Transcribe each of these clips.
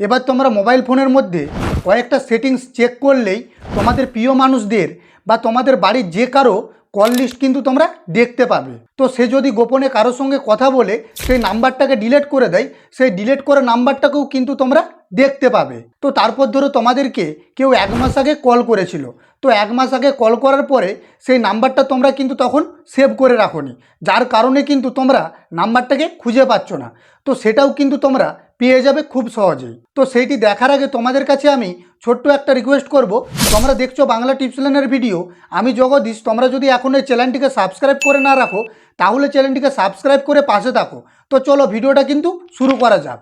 এবার তোমরা মোবাইল ফোনের মধ্যে কয়েকটা সেটিংস চেক করলেই তোমাদের প্রিয় মানুষদের বা তোমাদের বাড়ির যে কারও কল লিস্ট কিন্তু তোমরা দেখতে পাবে। তো সে যদি গোপনে কারোর সঙ্গে কথা বলে, সেই নাম্বারটাকে ডিলিট করে দেয়, সেই ডিলিট করা নাম্বারটাকেও কিন্তু তোমরা দেখতে পাবে। তো তারপর ধরো তোমাদেরকে কেউ এক মাস আগে কল করেছিল। তো এক মাস আগে কল করার পরে সেই নাম্বারটা তোমরা কিন্তু তখন সেভ করে রাখোনি। যার কারণে কিন্তু তোমরা নাম্বারটাকে খুঁজে পাচ্ছ না। তো সেটাও কিন্তু তোমরা পেয়ে যাবে খুব সহজেই। তো সেইটি দেখার আগে তোমাদের কাছে আমি ছোট্ট একটা রিকোয়েস্ট করব। তোমরা দেখছ বাংলা টিপস লাইনের ভিডিও আমি জগদীশ, তোমরা যদি এখন এই চ্যানেলটিকে সাবস্ক্রাইব করে না রাখো, তাহলে চ্যানেলটিকে সাবস্ক্রাইব করে পাশে থাকো। তো চলো ভিডিওটা কিন্তু শুরু করা যাক।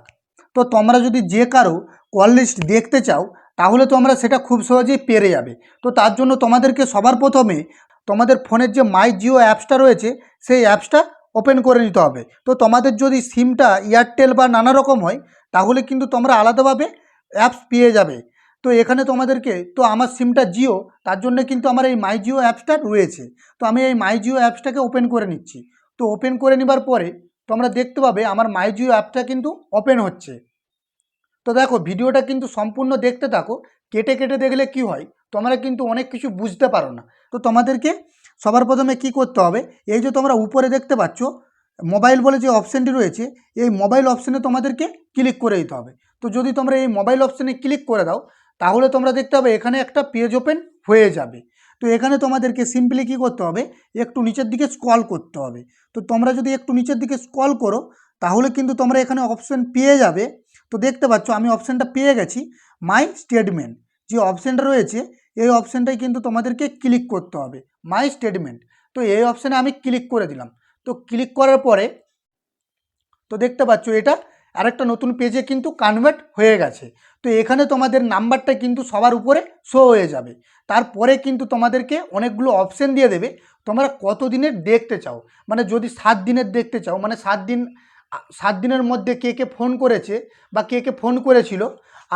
তো তোমরা যদি যে কারও কল লিস্ট দেখতে চাও, তাহলে তোমরা সেটা খুব সহজেই পেরে যাবে। তো তার জন্য তোমাদেরকে সবার প্রথমে তোমাদের ফোনের যে মাই জিও অ্যাপসটা রয়েছে, সেই অ্যাপসটা ওপেন করে নিতে হবে। তো তোমাদের যদি সিমটা এয়ারটেল বা নানা রকম হয়, তাহলে কিন্তু তোমরা আলাদাভাবে অ্যাপস পেয়ে যাবে। তো এখানে তোমাদেরকে, তো আমার সিমটা জিও তার জন্য কিন্তু আমার এই মাই জিও অ্যাপসটা রয়েছে। তো আমি এই মাই জিও অ্যাপসটাকে ওপেন করে নিচ্ছি। তো ওপেন করে নেবার পরে, তোমরা দেখতে পাবে আমার মাই জিও অ্যাপটা কিন্তু ওপেন হচ্ছে। তো দেখো, ভিডিওটা কিন্তু সম্পূর্ণ দেখতে থাকো। কেটে কেটে দেখলে কি হয়, তোমরা কিন্তু অনেক কিছু বুঝতে পারো না। তো তোমাদেরকে সবার প্রথমে কি করতে হবে? এই যে তোমরা উপরে দেখতে পাচ্ছ মোবাইল বলে যে অপশানটি রয়েছে, এই মোবাইল অপশানে তোমাদেরকে ক্লিক করে দিতে হবে। তো যদি তোমরা এই মোবাইল অপশানে ক্লিক করে দাও, তাহলে তোমরা দেখতে হবে এখানে একটা পেজ ওপেন হয়ে যাবে। তো এখানে তোমাদেরকে সিম্পলি কী করতে হবে? একটু নিচের দিকে স্ক্রল করতে হবে। তো তোমরা যদি একটু নিচের দিকে স্ক্রল করো, তাহলে কিন্তু তোমরা এখানে অপশান পেয়ে যাবে। তো দেখতে পাচ্ছ, আমি অপশানটা পেয়ে গেছি মাই স্টেটমেন্ট যে অপশানটা রয়েছে, এই অপশানটাই কিন্তু তোমাদেরকে ক্লিক করতে হবে। মাই স্টেটমেন্ট তো এই অপশানে আমি ক্লিক করে দিলাম। তো ক্লিক করার পরে, তো দেখতে পাচ্ছ এটা আরেকটা নতুন পেজে কিন্তু কনভার্ট হয়ে গেছে। তো এখানে তোমাদের নাম্বারটা কিন্তু সবার উপরে শো হয়ে যাবে। তারপরে কিন্তু তোমাদেরকে অনেকগুলো অপশান দিয়ে দেবে। তোমরা কত দিনের দেখতে চাও? মানে যদি সাত দিনের দেখতে চাও মানে সাত দিন, সাত দিনের মধ্যে কে কে ফোন করেছে বা কে কে ফোন করেছিল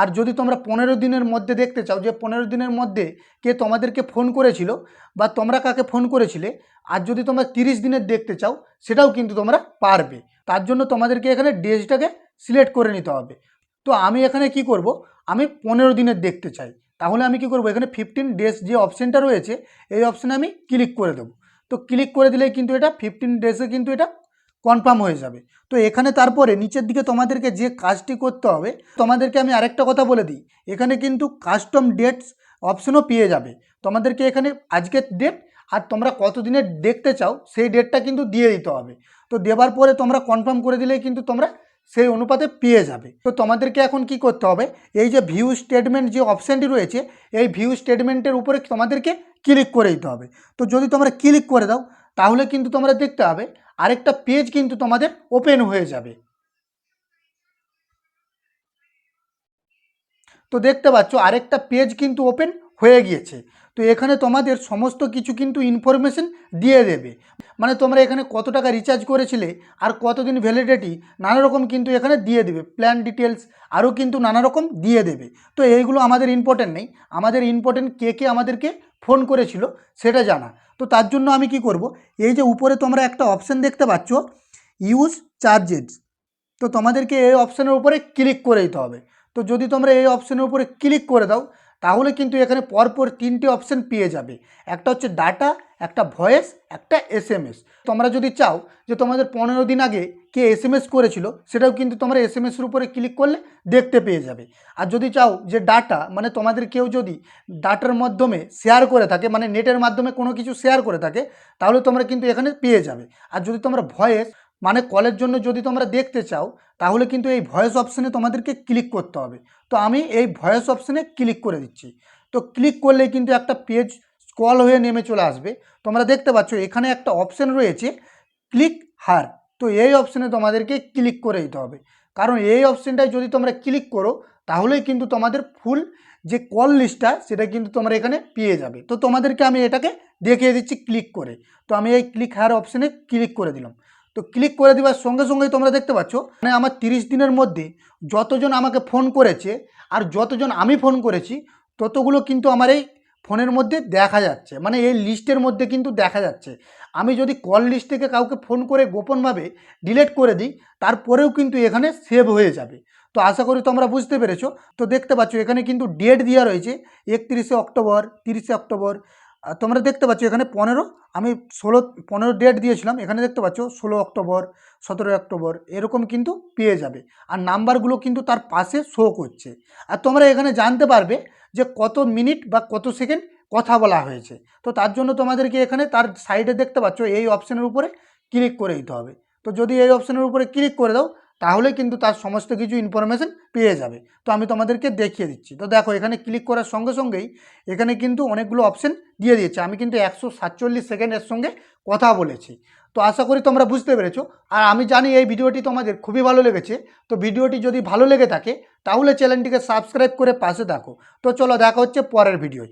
আর যদি তোমরা পনেরো দিনের মধ্যে দেখতে চাও যে পনেরো দিনের মধ্যে কে তোমাদেরকে ফোন করেছিল বা তোমরা কাকে ফোন করেছিলে, আর যদি তোমরা তিরিশ দিনের দেখতে চাও, সেটাও কিন্তু তোমরা পারবে। তার জন্য তোমাদেরকে এখানে ডেজটাকে সিলেক্ট করে নিতে হবে। তো আমি এখানে কি করব? আমি পনেরো দিনের দেখতে চাই। তাহলে আমি কি করব? এখানে ফিফটিন ডেজ যে অপশানটা রয়েছে, এই অপশানে আমি ক্লিক করে দেবো। তো ক্লিক করে দিলেই কিন্তু এটা ফিফটিন ডেজে কিন্তু এটা কনফার্ম হয়ে যাবে। তো এখানে তারপরে নিচের দিকে তোমাদেরকে যে কাজটি করতে হবে, তোমাদেরকে আমি আরেকটা কথা বলে দিই। এখানে কিন্তু কাস্টম ডেটস অপশনও পেয়ে যাবে। তোমাদেরকে এখানে আজকের ডেট আর তোমরা কত দিনের দেখতে চাও, সেই ডেটটা কিন্তু দিয়ে দিতে হবে। তো দেওয়ার পরে তোমরা কনফার্ম করে দিলেই কিন্তু তোমরা সেই অনুপাতে পেয়ে যাবে। তো তোমাদেরকে এখন কি করতে হবে, এই যে ভিউ স্টেটমেন্ট যে অপশানটি রয়েছে, এই ভিউ স্টেটমেন্টের উপরে তোমাদেরকে ক্লিক করে দিতে হবে। তো যদি তোমরা ক্লিক করে দাও, তাহলে কিন্তু তোমরা দেখতে হবে আরেকটা পেজ কিন্তু তোমাদের ওপেন হয়ে যাবে। তো দেখতে পাচ্ছ, আরেকটা পেজ কিন্তু ওপেন হয়ে গিয়েছে। তো এখানে তোমাদের সমস্ত কিছু কিন্তু ইনফরমেশন দিয়ে দেবে। মানে তোমরা এখানে কত টাকা রিচার্জ করেছিলে আর কতদিন ভ্যালিডিটি নানা রকম কিন্তু এখানে দিয়ে দেবে। প্ল্যান ডিটেলস আরও কিন্তু নানা রকম দিয়ে দেবে। তো এইগুলো আমাদের ইম্পর্টেন্ট নেই। আমাদের ইম্পর্টেন্ট কে কে আমাদেরকে ফোন করেছিল সেটা জানা। তো তার জন্য আমি কি করব? এই যে উপরে তোমরা একটা অপশান দেখতে পাচ্ছ ইউজ চার্জেস তো তোমাদেরকে এই অপশানের উপরে ক্লিক করে দিতে হবে। তো যদি তোমরা এই অপশানের উপরে ক্লিক করে দাও তাহলে কিন্তু এখানে পরপর তিনটে অপশান পেয়ে যাবে। একটা হচ্ছে ডাটা একটা ভয়েস একটা এস এম এস তোমরা যদি চাও যে তোমাদের পনেরো দিন আগে কে এস এম এস করেছিল, সেটাও কিন্তু তোমরা এস এম এসের উপরে ক্লিক করলে দেখতে পেয়ে যাবে। আর যদি চাও যে ডাটা মানে তোমাদের কেউ যদি ডাটার মাধ্যমে শেয়ার করে থাকে মানে নেটের মাধ্যমে কোনো কিছু শেয়ার করে থাকে, তাহলে তোমরা কিন্তু এখানে পেয়ে যাবে। আর যদি তোমরা ভয়েস মানে কলের জন্য যদি তোমরা দেখতে চাও, তাহলে কিন্তু এই ভয়েস অপশানে তোমাদেরকে ক্লিক করতে হবে। তো আমি এই ভয়েস অপশানে ক্লিক করে দিচ্ছি। তো ক্লিক করলেই কিন্তু একটা পেজ স্ক্রল হয়ে নেমে চলে আসবে। তোমরা দেখতে পাচ্ছ, এখানে একটা অপশান রয়েছে, ক্লিক হার। তো এই অপশানে তোমাদেরকে ক্লিক করে দিতে হবে। কারণ এই অপশানটায় যদি তোমরা ক্লিক করো, তাহলেই কিন্তু তোমাদের ফুল যে কল লিস্টটা, সেটা কিন্তু তোমরা এখানে পেয়ে যাবে। তো তোমাদেরকে আমি এটাকে দেখিয়ে দিচ্ছি ক্লিক করে। তো আমি এই ক্লিক হার অপশানে ক্লিক করে দিলাম। তো ক্লিক করে দেওয়ার সঙ্গে সঙ্গেই তোমরা দেখতে পাচ্ছ মানে আমার তিরিশ দিনের মধ্যে যতজন আমাকে ফোন করেছে আর যতজন আমি ফোন করেছি, ততগুলো কিন্তু আমার এই ফোনের মধ্যে দেখা যাচ্ছে। মানে এই লিস্টের মধ্যে কিন্তু দেখা যাচ্ছে। আমি যদি কল লিস্ট থেকে কাউকে ফোন করে গোপনভাবে ডিলিট করে দিই, তারপরেও কিন্তু এখানে সেভ হয়ে যাবে। তো আশা করি তোমরা বুঝতে পেরেছ। তো দেখতে পাচ্ছ, এখানে কিন্তু ডেট দেওয়া রয়েছে, একত্রিশে অক্টোবর, তিরিশে অক্টোবর তোমরা দেখতে পাচ্ছ এখানে পনেরো, আমি ষোলো, পনেরো ডেট দিয়েছিলাম, এখানে দেখতে পাচ্ছ ষোলো অক্টোবর, সতেরোই অক্টোবর, এরকম কিন্তু পেয়ে যাবে। আর নাম্বারগুলো কিন্তু তার পাশে শো করছে। আর তোমরা এখানে জানতে পারবে যে কত মিনিট বা কত সেকেন্ড কথা বলা হয়েছে। তো তার জন্য তোমাদেরকে এখানে তার সাইডে দেখতে পাচ্ছ এই অপশানের উপরে ক্লিক করে দিতে হবে। তো যদি এই অপশানের উপরে ক্লিক করে দাও তাহলে কিন্তু তার সমস্ত কিছু ইনফরমেশন পেয়ে যাবে। তো আমি তোমাদেরকে দেখিয়ে দিচ্ছি। তো দেখো, এখানে ক্লিক করার সঙ্গে সঙ্গেই এখানে কিন্তু অনেকগুলো অপশান দিয়ে দিয়েছে। আমি কিন্তু একশো সাতচল্লিশ সেকেন্ডের সঙ্গে কথা বলেছি। তো আশা করি তোমরা বুঝতে পেরেছ। আর আমি জানি এই ভিডিওটি তোমাদের খুবই ভালো লেগেছে। তো ভিডিওটি যদি ভালো লেগে থাকে, তাহলে চ্যানেলটিকে সাবস্ক্রাইব করে পাশে থাকো। তো চলো, দেখা হচ্ছে পরের ভিডিওয়